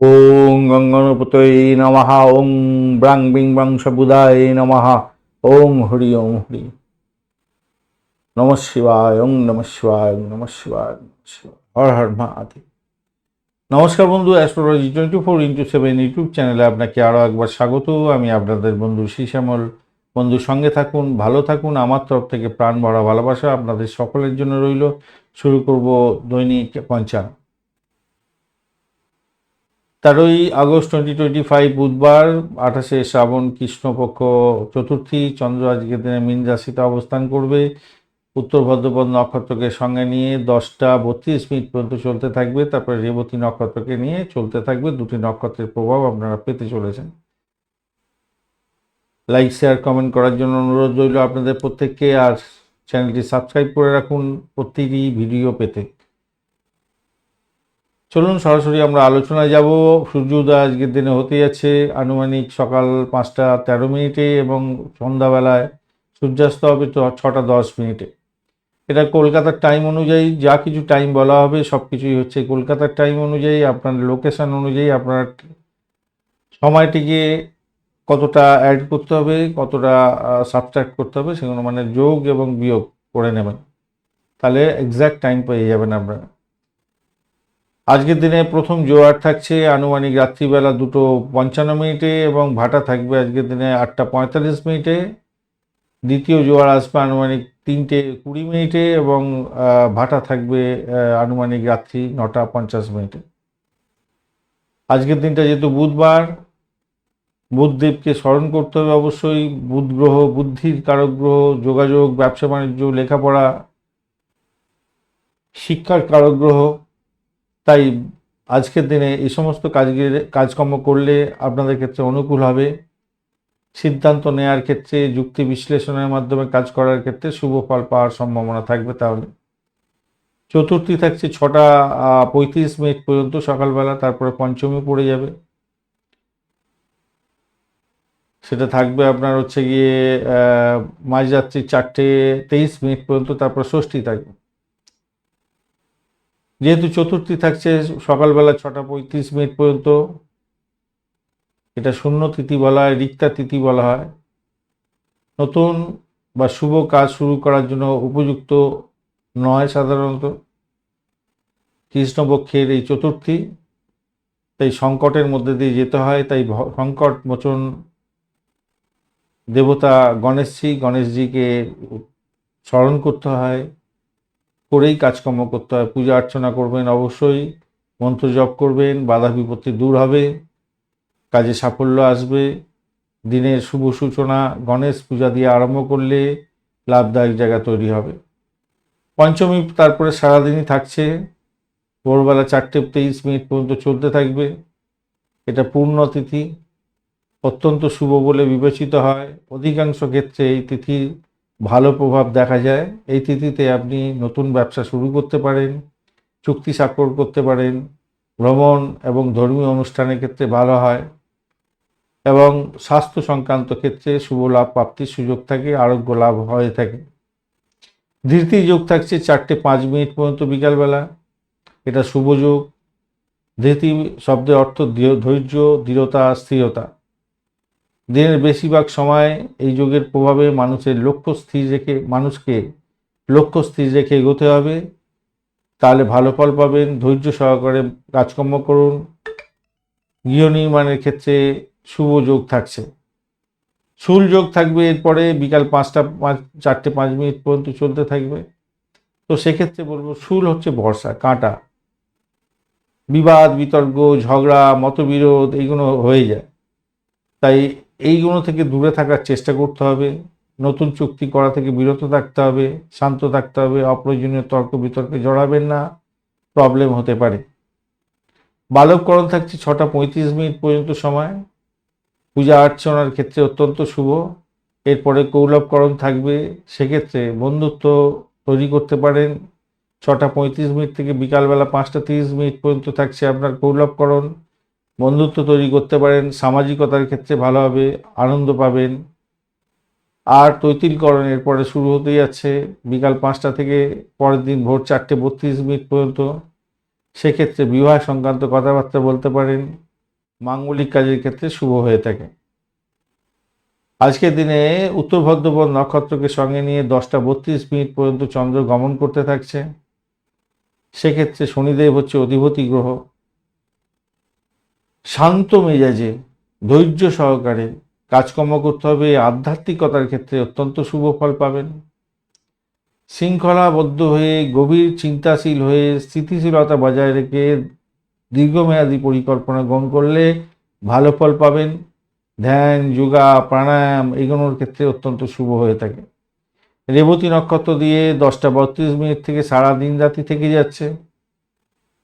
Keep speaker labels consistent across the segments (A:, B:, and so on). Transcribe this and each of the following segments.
A: ওং গঙ্গনপতয়ে নমঃ, ওং ব্রাং বিং বাং সবুদায় নমঃ ওং হরি ওং হরি। নম শিবায়, ওং নম শিবায়, ওং নম শিবায় হর হর মহাদেব। নমস্কার বন্ধু astrology twenty four into seven YouTube চ্যানেলে আপনাকে আরও একবার স্বাগত। আমি আপনাদের বন্ধু শ্যামল বন্ধুর সঙ্গে থাকুন, ভালো থাকুন। আমার তরফ থেকে প্রাণ ভরা ভালোবাসা আপনাদের সকলের জন্য রইল। শুরু করব দৈনিক পঞ্চাঙ্গ তেরোই আগস্ট টোয়েন্টি টোয়েন্টি ফাইভ বুধবার, আঠাশে শ্রাবণ, কৃষ্ণপক্ষ চতুর্থী, চন্দ্র আজকের দিনে মীন রাশিতে অবস্থান করবে। উত্তর ভদ্রপদ নক্ষত্রকে সঙ্গে নিয়ে দশটা বত্রিশ মিনিট পর্যন্ত চলতে থাকবে। তারপরে রেবতী নক্ষত্রকে নিয়ে চলতে থাকবে। দুটি নক্ষত্রের প্রভাব আপনারা পেতে চলেছেন। লাইক শেয়ার কমেন্ট করার জন্য অনুরোধ রইল আপনাদের প্রত্যেককে। আর চ্যানেলটি সাবস্ক্রাইব করে রাখুন প্রতিটি ভিডিও পেতে। চলুন সরাসরি আমরা আলোচনায় যাব। সূর্যোদয় আজকের দিনে হতে যাচ্ছে আনুমানিক সকাল পাঁচটা তেরো মিনিটে এবং সন্ধ্যাবেলায় সূর্যাস্ত হবে তো ছটা দশ মিনিটে। এটা কলকাতার টাইম অনুযায়ী, যা কিছু টাইম বলা হবে সব কিছুই হচ্ছে কলকাতার টাইম অনুযায়ী, আপনার লোকেশান অনুযায়ী, আপনার সময়টিকে কতটা অ্যাড করতে হবে, কতটা সাবস্ট্রাক্ট করতে হবে, সেগুলো মানে যোগ এবং বিয়োগ করে নেবেন। তাহলে এক্স্যাক্ট টাইম পেয়ে যাবেন আপনারা। আজকের দিনে প্রথম জোয়ার থাকছে, আনুমানিক রাত্রিবেলা দুটো পঞ্চান্ন মিনিটে এবং ভাটা থাকবে আজকের দিনে আটটা পঁয়তাল্লিশ মিনিটে। দ্বিতীয় জোয়ার আসবে আনুমানিক তিনটে কুড়ি মিনিটে এবং ভাটা থাকবে আনুমানিক রাত্রি নটা পঞ্চাশ মিনিটে। আজকের দিনটা যেহেতু বুধবার, বুধদেবকে স্মরণ করতে হবে অবশ্যই। বুধ গ্রহ, বুদ্ধির কারক গ্রহ, যোগাযোগ ব্যবসা বাণিজ্য লেখাপড়া, শিক্ষার কারক গ্রহ তাই আজকের দিনে এই সমস্ত কাজকে কাজকর্ম করলে আপনাদের ক্ষেত্রে অনুকূল হবে। সিদ্ধান্ত নেয়ার ক্ষেত্রে, যুক্তি বিশ্লেষণের মাধ্যমে কাজ করার ক্ষেত্রে শুভ ফল পাওয়ার সম্ভাবনা থাকবে তাহলে। চতুর্থী থাকছে ছটা পঁয়ত্রিশ মিনিট পর্যন্ত সকালবেলা, তারপরে পঞ্চমী পড়ে যাবে। সেটা থাকবে আপনার হচ্ছে গিয়ে মাঝরাত্রি চারটে তেইশ মিনিট পর্যন্ত, তারপর ষষ্ঠী থাকবে। যেহেতু চতুর্থী থাকছে, সকালবেলা ছটা পঁয়ত্রিশ মিনিট পর্যন্ত। এটা শূন্য তিথি বলা হয়, রিক্তা তিথি বলা হয়। নতুন বা শুভ কাজ শুরু করার জন্য উপযুক্ত নয় সাধারণত। কৃষ্ণপক্ষের এই চতুর্থী, তাই সংকটের মধ্যে দিয়ে যেতে হয়। তাই সংকট মোচন দেবতা গণেশজি, গণেশজিকে স্মরণ করতে হয়। করেই কাজকর্ম করতে হয়। পূজা অর্চনা করবেন অবশ্যই, মন্ত্র জপ করবেন, বাধা বিপত্তি দূর হবে, কাজে সাফল্য আসবে। দিনের শুভ সূচনা, গণেশ পূজা দিয়ে আরম্ভ করলে লাভদায়ক জায়গা তৈরি হবে। পঞ্চমী তারপরে সারাদিনই থাকছে। ভোরবেলা চারটে তেইশ মিনিট পর্যন্ত চলতে থাকবে। এটা পূর্ণ তিথি। অত্যন্ত শুভ বলে বিবেচিত হয়। অধিকাংশ ক্ষেত্রে এই তিথির ভালো প্রভাব দেখা যায়। এই তিথিতে আপনি নতুন ব্যবসা শুরু করতে পারেন, চুক্তি স্বাক্ষর করতে পারেন, ভ্রমণ এবং ধর্মীয় অনুষ্ঠানের ক্ষেত্রে ভালো হয় এবং স্বাস্থ্য সংক্রান্ত ক্ষেত্রে শুভ লাভ প্রাপ্তির সুযোগ থাকে, আরোগ্য লাভ হয়ে থাকে। ধৃতি যোগ থাকছে চারটে পাঁচ মিনিট পর্যন্ত বিকালবেলা। এটা শুভ যোগ। ধৃতি শব্দের অর্থ ধৈর্য দৃঢ়তা স্থিরতা। দিনের বেশিরভাগ সময় এই যোগের প্রভাবে মানুষের লক্ষ্য স্থির রেখে, মানুষকে লক্ষ্য স্থির রেখে এগোতে হবে। তাহলে ভালো ফল পাবেন, ধৈর্য সহকারে কাজকর্ম করুন। গৃহ নির্মাণের ক্ষেত্রে শুভ যোগ থাকছে। শুল যোগ থাকবে এরপরে বিকাল পাঁচটা, পাঁচ, চারটে, পাঁচ মিনিট পর্যন্ত চলতে থাকবে। তো সেক্ষেত্রে বলব শুল হচ্ছে বর্ষা, কাঁটা। বিবাদ, বিতর্ক, ঝগড়া, মতবিরোধ এইগুলো হয়ে যায়। তাই এইগুলো থেকে দূরে থাকার চেষ্টা করতে হবে। নতুন চুক্তি করা থেকে বিরত থাকতে হবে, শান্ত থাকতে হবে, অপ্রয়োজনীয় তর্ক বিতর্কে জড়াবেন না প্রবলেম হতে পারে। বালককরণ থাকছে ছটা পঁয়ত্রিশ মিনিট পর্যন্ত সময়। পূজা অর্চনার ক্ষেত্রে অত্যন্ত শুভ। এরপরে কৌলভকরণ থাকবে। সেক্ষেত্রে বন্ধুত্ব তৈরি করতে পারেন। ছটা পঁয়ত্রিশ মিনিট থেকে বিকালবেলা পাঁচটা তিরিশ মিনিট পর্যন্ত থাকছে আপনার কৌলভকরণ। বন্ধুত্ব তৈরি করতে পারেন, সামাজিকতার ক্ষেত্রে ভালো হবে, আনন্দ পাবেন। আর তৈতিলকরণের পরে শুরু হতে যাচ্ছে, বিকাল পাঁচটা থেকে পরের দিন ভোর চারটে বত্রিশ মিনিট পর্যন্ত। সেক্ষেত্রে বিবাহ সংক্রান্ত কথাবার্তা বলতে পারেন, মাঙ্গলিক কাজের ক্ষেত্রে শুভ হয়ে থাকে। আজকের দিনে উত্তর ভদ্রপদ নক্ষত্রকে সঙ্গে নিয়ে দশটা বত্রিশ মিনিট পর্যন্ত চন্দ্র গমন করতে থাকছে। সেক্ষেত্রে শনিদেব হচ্ছে অধিপতি গ্রহ। শান্ত মেজাজে, ধৈর্য সহকারে কাজকর্ম করতে হবে। আধ্যাত্মিকতার ক্ষেত্রে অত্যন্ত শুভ ফল পাবেন। শৃঙ্খলাবদ্ধ হয়ে, গভীর চিন্তাশীল হয়ে, স্থিতিশীলতা বজায় রেখে দীর্ঘমেয়াদী পরিকল্পনা গ্রহণ করলে ভালো ফল পাবেন। ধ্যান, যোগা, প্রাণায়াম এগুলোর ক্ষেত্রে অত্যন্ত শুভ হয়ে থাকে। রেবতী নক্ষত্র দিয়ে দশটা বত্রিশ মিনিট থেকে সারা দিন রাতি থেকে যাচ্ছে।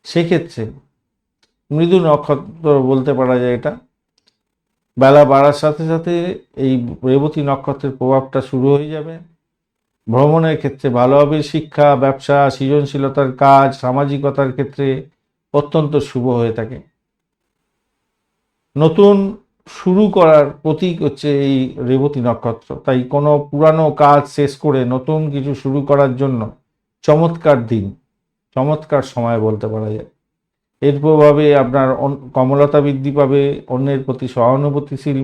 A: সেক্ষেত্রে মৃদু নক্ষত্র বলতে পারা যায় এটা। বেলা বাড়ার সাথে সাথে এই রেবতী নক্ষত্রের প্রভাবটা শুরু হয়ে যাবে। ভ্রমণের ক্ষেত্রে ভালো হবে, শিক্ষা, ব্যবসা, সৃজনশীলতার কাজ, সামাজিকতার ক্ষেত্রে অত্যন্ত শুভ হয়ে থাকে। নতুন শুরু করার প্রতীক হচ্ছে এই রেবতী নক্ষত্র। তাই কোনো পুরানো কাজ শেষ করে নতুন কিছু শুরু করার জন্য চমৎকার দিন, চমৎকার সময় বলতে পারা যায়। এর প্রভাবে আপনার কমলতা বৃদ্ধি পাবে, অন্যের প্রতি সহানুভূতিশীল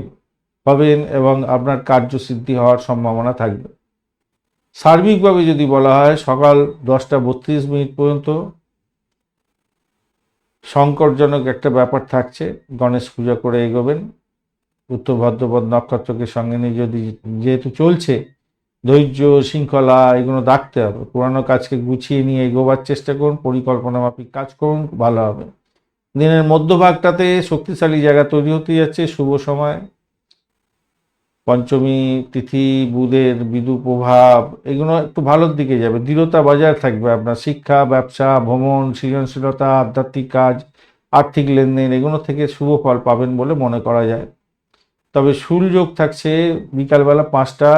A: হবেন এবং আপনার কার্যসিদ্ধি হওয়ার সম্ভাবনা থাকবে। সার্বিকভাবে যদি বলা হয়, সকাল দশটা বত্রিশ মিনিট পর্যন্ত সংকটজনক একটা ব্যাপার থাকছে। গণেশ পূজা করে এগোবেন। উত্তর ভদ্রপদ নক্ষত্রকে সঙ্গে নিয়ে যদি যেহেতু চলছে ধৈর্য, শৃঙ্খলা এগুলো রাখতে হবে। পুরানো কাজকে গুছিয়ে নিয়ে এগোবার চেষ্টা করুন পরিকল্পনা মাফিক কাজ করুন, ভালো হবে। দিনের মধ্যভাগটাতে শক্তিশালী জায়গা তৈরি হতে যাচ্ছে, শুভ সময়। পঞ্চমী, তিথি, বুধের বিদু প্রভাব, এগুলো একটু ভালোর দিকে যাবে। দৃঢ়তা বজায় থাকবে আপনার শিক্ষা, ব্যবসা, ভ্রমণ, সৃজনশীলতা, আধ্যাত্মিক কাজ, আর্থিক লেনদেন, এগুলো থেকে শুভ ফল পাবেন বলে মনে করা যায়। তবে যোগ থাকছে বিকালবেলা পাঁচটা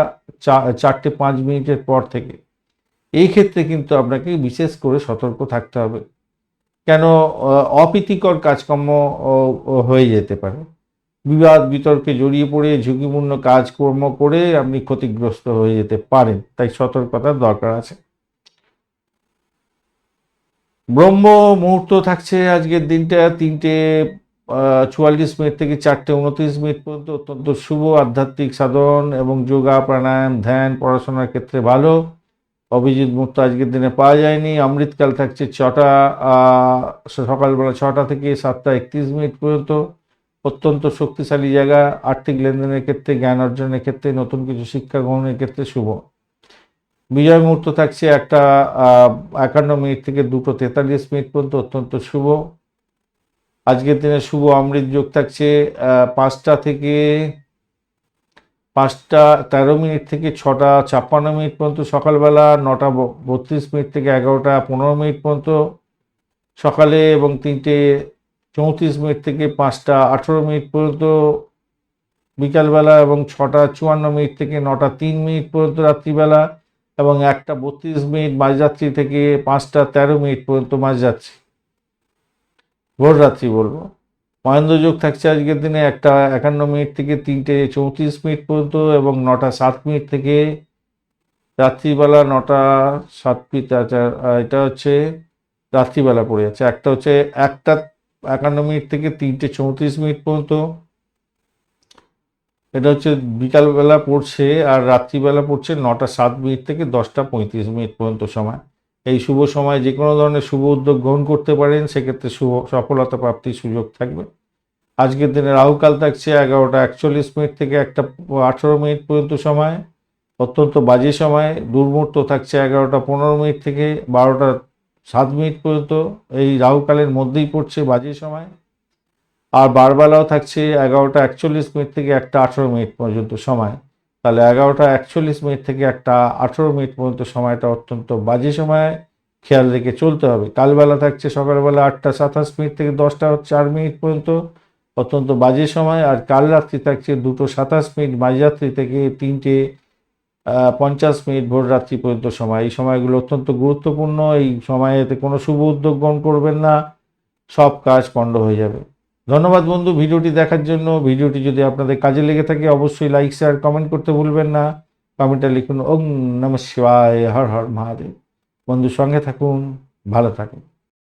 A: চারটে পাঁচ মিনিটের পর থেকে। এই ক্ষেত্রে কিন্তু আপনাকে বিশেষ করে সতর্ক থাকতে হবে। কেন অপ্রীতিকর কাজকর্ম হয়ে যেতে পারে। বিবাদ, বিতর্কে জড়িয়ে পড়ে, ঝুঁকিপূর্ণ কাজকর্ম করে আপনি ক্ষতিগ্রস্ত হয়ে যেতে পারেন, তাই সতর্কতার দরকার আছে। ব্রহ্ম মুহূর্ত থাকছে আজকের দিনটা, তিনটে চুয়াল্লিশ মিনিট থেকে চারটে উনত্রিশ মিনিট পর্যন্ত অত্যন্ত শুভ, আধ্যাত্মিক সাধন এবং যোগা, প্রাণায়াম, ধ্যান, পড়াশোনার ক্ষেত্রে ভালো। অভিজিৎ মুক্ত আজকের দিনে পাওয়া যায়নি। অমৃতকাল থাকছে ছটা সকালবেলা ছটা থেকে সাতটা একত্রিশ মিনিট পর্যন্ত। অত্যন্ত শক্তিশালী জায়গা। আর্থিক লেনদেনের ক্ষেত্রে, জ্ঞান অর্জনের ক্ষেত্রে, নতুন কিছু শিক্ষা গ্রহণের ক্ষেত্রে শুভ। বিজয় মুহূর্ত থাকছে একটা একান্ন মিনিট থেকে দুটো তেতাল্লিশ মিনিট পর্যন্ত অত্যন্ত শুভ। আজকের দিনে শুভ অমৃত যোগ থাকছে পাঁচটা থেকে পাঁচটা তেরো মিনিট থেকে ছটা ছাপ্পান্ন মিনিট পর্যন্ত সকালবেলা, নটা বত্রিশ মিনিট থেকে এগারোটা পনেরো মিনিট পর্যন্ত সকালে এবং তিনটে চৌত্রিশ মিনিট থেকে পাঁচটা আঠেরো মিনিট পর্যন্ত বিকালবেলা এবং ছটা চুয়ান্ন মিনিট থেকে নটা তিন মিনিট পর্যন্ত রাত্রিবেলা এবং একটা বত্রিশ মিনিট মাঝরাত্রি থেকে পাঁচটা তেরো মিনিট পর্যন্ত মাঝরাত্রি। ভোর রাত্রি বলব। মহেন্দ্র যোগ থাকছে আজকের দিনে একটা একান্ন মিনিট থেকে তিনটে চৌত্রিশ মিনিট পর্যন্ত এবং নটা সাত মিনিট থেকে রাত্রিবেলা নটা সাত মিনিট আচ্ছা, এটা হচ্ছে রাত্রিবেলা পড়ে যাচ্ছে। একটা হচ্ছে একটা একান্ন মিনিট থেকে তিনটে চৌত্রিশ মিনিট পর্যন্ত। এটা হচ্ছে বিকালবেলা পড়ছে আর রাত্রিবেলা পড়ছে নটা সাত মিনিট থেকে দশটা পঁয়ত্রিশ মিনিট পর্যন্ত সময়। এই শুভ সময় যে কোনো ধরনের শুভ উদ্যোগ গ্রহণ করতে পারেন, সেক্ষেত্রে শুভ সফলতা প্রাপ্তির সুযোগ থাকবে। আজকের দিনে রাহুকাল থাকছে এগারোটা একচল্লিশ মিনিট থেকে একটা আঠেরো মিনিট পর্যন্ত সময়। অত্যন্ত বাজে সময়, দুর্মুহূর্ত থাকছে এগারোটা পনেরো মিনিট থেকে বারোটা সাত মিনিট পর্যন্ত। এই রাহুকালের মধ্যেই পড়ছে বাজে সময়। আর বারবেলাও থাকছে এগারোটা একচল্লিশ মিনিট থেকে একটা আঠেরো মিনিট পর্যন্ত সময়। তাহলে এগারোটা একচল্লিশ মিনিট থেকে একটা আঠেরো মিনিট পর্যন্ত সময়টা অত্যন্ত বাজে সময় খেয়াল রেখে চলতে হবে। কালবেলা থাকছে সকালবেলা আটটা সাতাশ মিনিট থেকে দশটা চার মিনিট পর্যন্ত অত্যন্ত বাজে সময়। আর কাল রাত্রি থাকছে দুটো সাতাশ মিনিট মাঝরাত্রি থেকে তিনটে পঞ্চাশ মিনিট ভোর রাত্রি পর্যন্ত সময়। এই সময়গুলো অত্যন্ত গুরুত্বপূর্ণ। এই সময়েতে কোনো শুভ উদ্যোগ গ্রহণ করবেন না। সব কাজ পণ্ড হয়ে যাবে। ধন্যবাদ বন্ধু, ভিডিওটি দেখার জন্য। ভিডিওটি যদি আপনাদের কাজে লেগে থাকে, অবশ্যই লাইক, শেয়ার, কমেন্ট করতে ভুলবেন না। কমেন্টটা লিখুন, ওম নম শিবায়, হর হর মহাদেব। বন্ধুর সঙ্গে থাকুন, ভালো থাকুন।